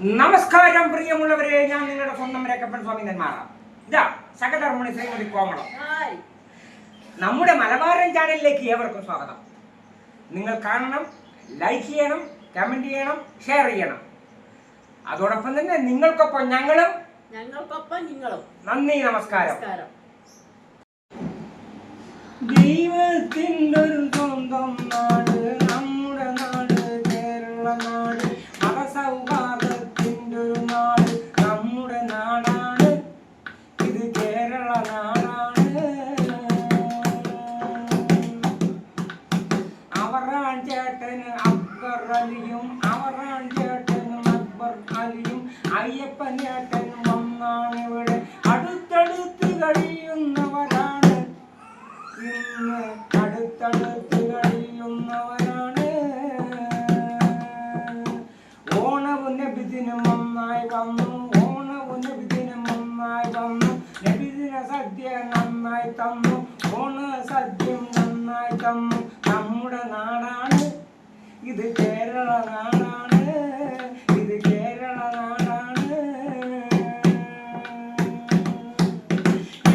നമസ്കാരം പ്രിയമുള്ളവരെ ഞാൻ നിങ്ങളുടെ സ്വന്തം രക്കപ്പൻ സ്വാമി നെന്മാറാം ഇതാ സകധർമ്മണി ശ്രീമതി കോമളം. നമ്മുടെ മലബാരൻ ചാനലിലേക്ക് ഏവർക്കും സ്വാഗതം. നിങ്ങൾ കാണണം ലൈക്ക് ചെയ്യണം കമന്റ് ചെയ്യണം ഷെയർ ചെയ്യണം. അതോടൊപ്പം തന്നെ നിങ്ങൾക്കൊപ്പം ഞങ്ങളും ഞങ്ങൾക്കൊപ്പം നിങ്ങളും. നന്ദി നമസ്കാരം. നമസ്കാരം. ദൈവത്തിന്റെ ഒരു ചേട്ടന് അക്ബർ അലിയും അവറാൻ ചേട്ടനും അക്ബർ അലിയും അയ്യപ്പൻ ചേട്ടനും ഒന്നാണ് ഇവിടെ അടുത്തടുത്ത് കഴിയുന്നവരാണ്. ഇന്ന് അടുത്തടുത്ത് കഴിയുന്നവരാണ്. ഓണവും നബിദിനും ഒന്നായി വന്നു. ഓണവും നബിദിനും ഒന്നായി വന്നു. നബിദിന സദ്യ നന്നായി തന്നു. ഓണ സദ്യം നന്നായി തന്നു. ഇത് കേരള നാടാണ്. ഇത് കേരള നാടാണ്.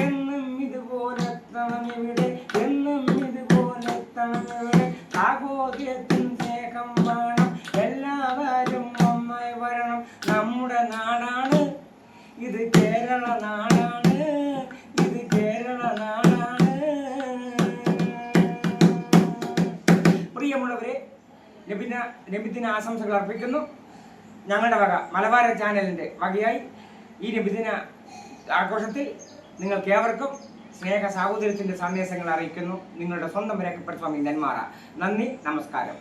എന്നും ഇതുപോലെ എത്തണം ഇവിടെ. എന്നും ഇതുപോലെ എത്തണം ഇവിടെ. ആഘോഷത്തിൻ സ്നേഹം വേണം. എല്ലാവരും നന്നായി വരണം. നമ്മുടെ നാടാണ്. ഇത് കേരള നാടാണ്. ഇത് കേരള നാടാണ്. പ്രിയമുള്ളവരെ നബിന നബിദിന ആശംസകൾ അർപ്പിക്കുന്നു. ഞങ്ങളുടെ വക മലബാര ചാനലിന്റെ വകയായി ഈ നബിദിന ആഘോഷത്തിൽ നിങ്ങൾക്ക് ഏവർക്കും സ്നേഹ സാഹോദര്യത്തിന്റെ സന്ദേശങ്ങൾ അറിയിക്കുന്നു. നിങ്ങളുടെ സ്വന്തം രേഖപ്പെടുത്തുവാൻ നെന്മാറ നന്ദി നമസ്കാരം.